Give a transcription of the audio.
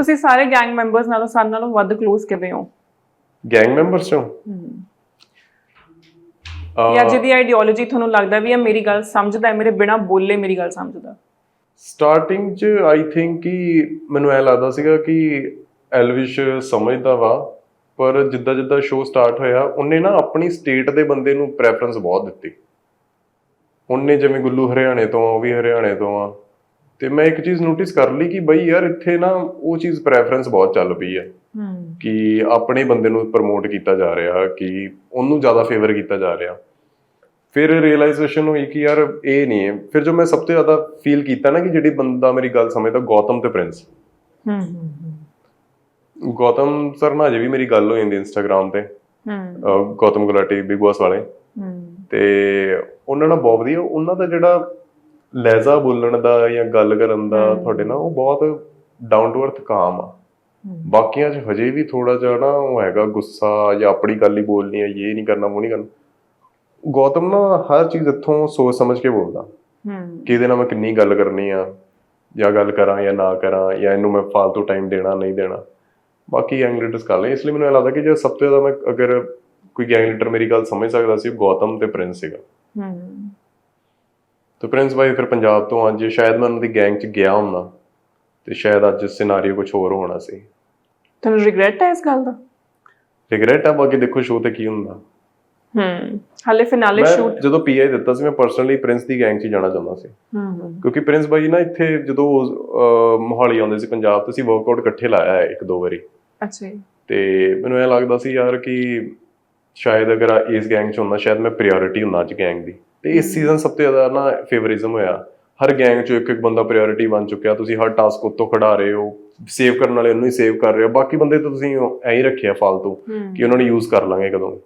ਤੁਸੀਂ ਸਾਰੇ gang members ਨਾਲੋਂ ਸਾਡੇ ਨਾਲੋਂ ਵੱਧ ক্লোਜ਼ ਕਿਵੇਂ ਹੋ? ਗੈਂਗ ਮੈਂਬਰਸ ਚੋਂ? ਅਹ, ਜਾਂ ਜਿਹਦੀ ਆਈਡੀਓਲੋਜੀ ਤੁਹਾਨੂੰ ਲੱਗਦਾ ਵੀ ਇਹ ਮੇਰੀ ਗੱਲ ਸਮਝਦਾ ਹੈ ਮੇਰੇ ਬਿਨਾ ਬੋਲੇ ਮੇਰੀ ਗੱਲ ਸਮਝਦਾ? ਸਟਾਰਟਿੰਗ 'ਚ ਆਈ ਥਿੰਕ ਕਿ ਮੈਨੂੰ ਐ ਲੱਗਦਾ ਸੀਗਾ ਕਿ ਐਲਵਿਸ਼ ਸਮਝਦਾ ਵਾ ਪਰ ਜਿੱਦਾਂ ਜਿੱਦਾਂ ਸ਼ੋਅ ਸਟਾਰਟ ਹੋਇਆ ਉਹਨੇ ਨਾ ਆਪਣੀ ਸਟੇਟ ਦੇ ਬੰਦੇ ਨੂੰ ਪ੍ਰੈਫਰੈਂਸ ਬਹੁਤ ਦਿੱਤੀ। ਉਹਨੇ ਜਿਵੇਂ ਗੁੱਲੂ ਹਰਿਆਣੇ ਤੋਂ ਆ ਉਹ ਵੀ ਹਰਿਆਣੇ ਤੋਂ ਆ। ਤੇ ਮੈਂ ਇੱਕ ਚੀਜ਼ ਨੋਟਿਸ ਕਰ ਲਈ ਕਿ ਬਈ ਯਾਰ ਇੱਥੇ ਨਾ ਉਹ ਚੀਜ਼ ਪ੍ਰੈਫਰੈਂਸ ਬਹੁਤ ਚੱਲ ਪਈ ਹੈ ਹੂੰ। ਕਿ ਆਪਣੇ ਬੰਦੇ ਨੂੰ ਪ੍ਰਮੋਟ ਕੀਤਾ ਜਾ ਰਿਹਾ ਕਿ ਉਹਨੂੰ ਜ਼ਿਆਦਾ ਫੇਵਰ ਕੀਤਾ ਜਾ ਰਿਹਾ। ਫਿਰ ਰਿਅਲਾਈਜੇਸ਼ਨ ਹੋਈ ਕਿ ਯਾਰ ਇਹ ਨਹੀਂ ਹੈ। ਫਿਰ ਜੋ ਮੈਂ ਸਭ ਤੋਂ ਜ਼ਿਆਦਾ ਫੀਲ ਕੀਤਾ ਨਾ ਕਿ ਜਿਹੜੀ ਬੰਦਾ ਮੇਰੀ ਗੱਲ ਸਮਝਦਾ ਗੌਤਮ ਤੇ ਪ੍ਰਿੰਸ ਹੂੰ ਗੌਤਮ ਸਰ ਨਾਲ ਅਜੇ ਵੀ ਮੇਰੀ ਗੱਲ ਹੋ ਜਾਂਦੀ ਇੰਸਟਾਗ੍ਰam ਤੇ। ਹੂੰ। ਗੌਤਮ ਗੁਲਾਟੀ ਬਿਗ ਬਾਸ ਵਾਲੇ। ਹੂੰ। ਤੇ ਉਹਨਾਂ ਨਾਲ ਬਹੁਤ ਵਧੀਆ। ਉਹਨਾਂ ਦਾ ਜਿਹੜਾ ਲਹਿਜ਼ਾ ਬੋਲਣ ਦਾ ਜਾਂ ਗੱਲ ਕਰਨ ਦਾ। ਤੁਹਾਡੇ ਨਾਲ ਉਹ ਬਹੁਤ ਡਾਊਨ ਟੂ ਅਰਥ ਕਾਮ ਆ। ਬਾਕੀਆਂ 'ਚ ਹਜੇ ਵੀ ਥੋੜਾ ਜਿਹਾ ਨਾ ਉਹ ਹੈਗਾ ਗੁੱਸਾ ਜਾਂ ਆਪਣੀ ਗੱਲ ਹੀ ਬੋਲਣੀ ਹੈ ਇਹ ਨਹੀਂ ਕਰਨਾ ਉਹ ਨਹੀਂ ਕਰਨਾ। ਗੌਤਮ ਨਾ ਹਰ ਚੀਜ਼ ਇੱਥੋਂ ਸੋਚ ਸਮਝ ਕੇ ਬੋਲਦਾ। ਹੂੰ ਕਿ ਇਹਦੇ ਨਾਲ ਮੈਂ ਕਿੰਨੀ ਗੱਲ ਕਰਨੀ ਆ ਜਾਂ ਗੱਲ ਕਰਾਂ ਜਾਂ ਨਾ ਕਰਾਂ ਜਾਂ ਇਹਨੂੰ ਮੈਂ ਫालतू ਟਾਈਮ ਦੇਣਾ ਨਹੀਂ ਦੇਣਾ। ਬਾਕੀ ਗੈਂਗ ਲੀਡਰਸ ਕਰ ਲੈ ਇਸ ਲਈ ਮੈਨੂੰ ਇਹ ਲੱਗਦਾ ਕਿ ਜੇ ਸਭ ਤੋਂ ਜ਼ਿਆਦਾ ਮੈਂ ਅਗਰ ਕੋਈ ਗੈਂਗ ਲੀਡਰ ਮੇਰੀ ਗੱਲ ਸਮਝ ਸਕਦਾ ਸੀ ਉਹ ਗੌਤਮ ਤੇ ਪ੍ਰਿੰਸ ਸੀਗਾ। ਹੂੰ ਤੇ ਪ੍ਰਿੰਸ ਭਾਈ ਫਿਰ ਪੰਜਾਬ ਤੋਂ ਅੱਜ ਸ਼ਾਇਦ ਮੈਂ ਉਹਨਾਂ ਦੀ ਗੈਂਗ 'ਚ ਗਿਆ ਹੁੰਦਾ ਤੇ ਸ਼ਾਇਦ ਅੱਜ ਸਿਨਾਰੀਓ ਕੁਝ ਹੋਰ ਹੋਣਾ ਸੀ। ਤੁਹਾਨੂੰ ਰਿਗਰੈਟ ਹੈ ਇਸ ਗੱਲ ਦਾ? ਰਿਗਰੈਟ ਆ ਬਾਕੀ ਦੇਖੋ ਸ਼ੋਅ ਤੇ ਕੀ ਹੁੰਦਾ। ਹੂੰ ਹਾਲੇ ਫਿਨਾਲੇ ਸ਼ੂਟ ਜਦੋਂ ਪੀਆਈ ਦਿੱਤਾ ਸੀ ਮੈਂ ਪਰਸਨਲੀ ਪ੍ਰਿੰਸ ਦੀ ਗੈਂਗ 'ਚ ਜਾਣਾ ਚਾਹੁੰਦਾ ਸੀ। ਹੂੰ ਕਿਉਂਕਿ ਪ੍ਰਿੰਸ ਬਾਈ ਨਾ ਇੱਥੇ ਜਦੋਂ ਮੋਹਾਲੀ ਆਉਂਦੇ ਸੀ ਪੰਜਾਬ ਤੇ ਅਸੀਂ ਵਰਕਆਊਟ ਇਕੱਠੇ ਲਾਇਆ ਹੈ ਇੱਕ ਦੋ ਵਾਰੀ। ਅੱਛਾ ਤੇ ਮੈਨੂੰ ਇਹ ਲੱਗਦਾ ਸੀ ਯਾਰ ਕਿ ਸ਼ਾਇਦ ਅਗਰ ਇਸ ਗੈਂਗ 'ਚ ਹੁੰਦਾ ਸ਼ਾਇਦ ਮੈਂ ਪ੍ਰਾਇੋਰਟੀ ਹੁੰਦਾ ਅੱਜ ਗੈਂਗ ਦੀ। ਤੇ ਇਸ ਸੀਜ਼ਨ ਸਭ ਤੋਂ ਜ਼ਿਆਦਾ ਨਾ ਫੇਵਰਿਜ਼ਮ ਹੋਇਆ। ਹਰ ਗੈਂਗ 'ਚੋਂ ਇੱਕ ਇੱਕ ਬੰਦਾ ਪ੍ਰਾਇੋਰਟੀ ਬਣ ਚੁੱਕਿਆ। ਤੁਸੀਂ ਹਰ ਟਾਸਕ ਉੱਤੋਂ ਖੜਾ ਰਹੇ ਹੋ। ਸੇਵ ਕਰਨ ਵਾਲੇ ਉਹਨੂੰ ਹੀ ਸੇਵ ਕਰ ਰਹੇ ਹੋ। ਬਾਕੀ ਬੰਦੇ ਤਾਂ ਤੁਸੀਂ ਐਂ ਹੀ ਰੱਖਿਆ ਫालतू ਕਿ ਉਹਨਾਂ ਨੂੰ ਯੂਜ਼ ਕਰ ਲਾਂਗੇ ਕਦੋਂ